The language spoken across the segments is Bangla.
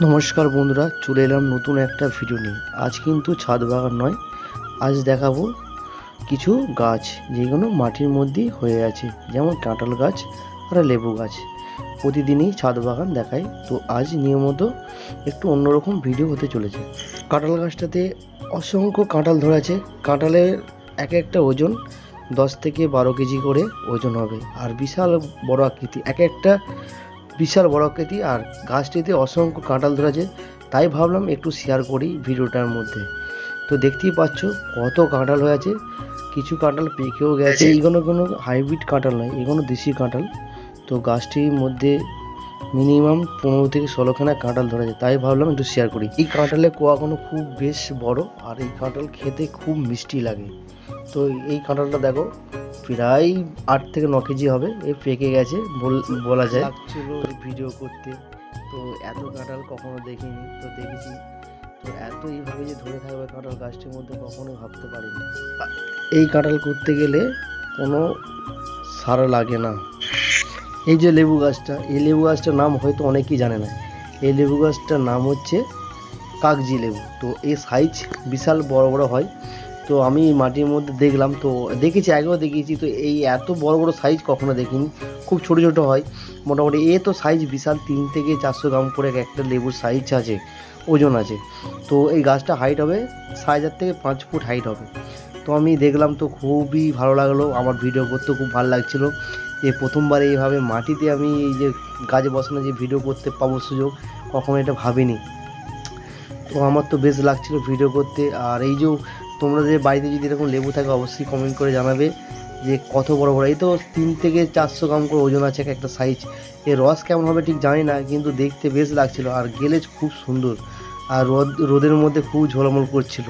নমস্কার বন্ধুরা, চলে এলাম নতুন একটা ভিডিও নিয়ে। আজ কিন্তু ছাদ বাগান নয়, আজ দেখাবো কিছু গাছ যেগুলো মাটির মধ্যেই হয়ে আছে, যেমন কাঁঠাল গাছ আর লেবু গাছ। প্রতিদিনই ছাদ বাগান দেখায় তো আজ নিয়মিত একটু অন্যরকম ভিডিও হতে চলেছে। কাঁঠাল গাছটাতে অসংখ্য কাঁঠাল ধরেছে, কাঁঠালের এক একটা ওজন দশ থেকে বারো কেজি করে ওজন হবে, আর বিশাল বড় আকৃতি, এক একটা বিশাল বড় আকৃতি আর গাছটিতে অসংখ্য কাঁঠাল ধরেছে তাই ভাবলাম একটু শেয়ার করি ভিডিওটার মধ্যে। তো দেখতেই পাচ্ছ কত কাঁঠাল হয়ে আছে কিছু কাঁঠাল পেকেও গেছে। এইগুলো কোনো হাইব্রিড কাঁঠাল নয় এগুলো দেশি কাঁঠাল। তো গাছটির মধ্যে মিনিমাম পনেরো থেকে ষোলোখানা কাঁঠাল ধরেছে তাই ভাবলাম একটু শেয়ার করি। এই কাঁঠালের কোয়াগুলো খুব বেশ বড় আর এই কাঁঠাল খেতে খুব মিষ্টি লাগে। তো এই কাঁঠালটা দেখো প্রায় আট থেকে ন কেজি হবে এ পেকে গেছে বল- যায়। ভিডিও করতে। তো এত কাঁঠাল কখনো দেখিনি তো দেখেছি। তো এত এইভাবে যে ধরে থাকবে কাঁঠাল গাছটির মধ্যে কখনোই ভাবতে পারিনি। এই কাঁঠাল করতে গেলে কোনো সার লাগে না। এই যে লেবু গাছটা এই লেবু গাছটার নাম হয়তো অনেকেই জানে না। এই লেবু গাছটার নাম হচ্ছে কাগজি লেবু। তো এই সাইজ বিশাল বড় বড় হয়। তো আমি মাটির মধ্যে দেখলাম, তো দেখেছি, আগেও দেখেছি তো এই এত বড় বড় সাইজ কখনো দেখিনি। খুব ছোট ছোট হয়। মোটামুটি এ তো সাইজ বিশাল, তিন থেকে চারশো গ্রাম করে একটা লেবুর সাইজ আছে, ওজন আছে। তো এই গাছটা হাইট হবে সাড়ে চার থেকে পাঁচ ফুট হাইট হবে। তো আমি দেখলাম, তো খুবই ভালো লাগল, আমার ভিডিও করতে খুব ভালো লাগছিল। যে প্রথমবার এইভাবে মাটিতে আমি এই যে গাছ বসানো যে ভিডিও করতে পাবো সুযোগ, কখনো এটা ভাবিনি। তো আমার তো বেশ লাগছিল ভিডিও করতে, আর এই যে তোমরা যে বাড়িতে যদি এরকম লেবু থাকে, অবশ্যই কমেন্ট করে জানাবে যে কত বড় বড়। এই তো তিন থেকে চারশো গ্রাম করে ওজন আছে এক একটা সাইজ এর রস কেমন হবে ঠিক জানি না, কিন্তু দেখতে বেশ লাগছিল আর গেলে খুব সুন্দর। আর রোদ, রোদের মধ্যে খুব ঝলমল করছিল।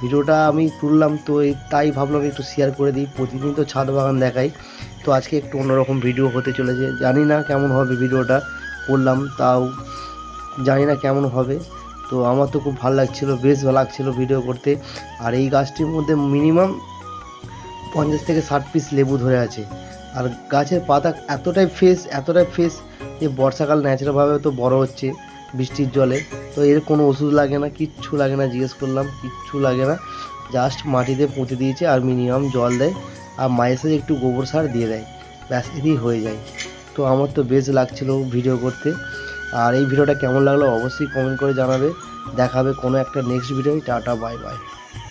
ভিডিওটা আমি তুললাম, তো তাই ভাবলাম একটু শেয়ার করে দিই। প্রতিদিন তো ছাদ বাগান দেখাই। তো আজকে একটু অন্যরকম ভিডিও হতে চলেছে। জানি না কেমন হবে ভিডিওটা করলাম, তাও জানি না কেমন হবে। তো আমার তো খুব ভালো লাগছিল, বেশ ভালো লাগছিল ভিডিও করতে। আর এই গাছটির মধ্যে মিনিমাম পঞ্চাশ থেকে ষাট পিস লেবু ধরে আছে। আর গাছের পাতা এতটাই ফ্রেশ এতটাই ফ্রেশ যে বর্ষাকাল ন্যাচারালভাবে তো বড় হচ্ছে বৃষ্টির জলে। তো এর কোনো ওষুধ লাগে না, কিচ্ছু লাগে না, জিজ্ঞেস করলাম, কিচ্ছু লাগে না। জাস্ট মাটিতে পুঁতে দিয়েছে আর মিনিমাম জল দেয় আর মায়ের সাথে একটু গোবর সার দিয়ে দেয়। ব্যাস এতেই হয়ে যায়। তো আমার তো বেশ লাগছিল ভিডিও করতে। আর এই ভিডিওটা কেমন লাগল অবশ্যই কমেন্ট করে জানাবে। দেখাবে কোনো একটা next video tata bye bye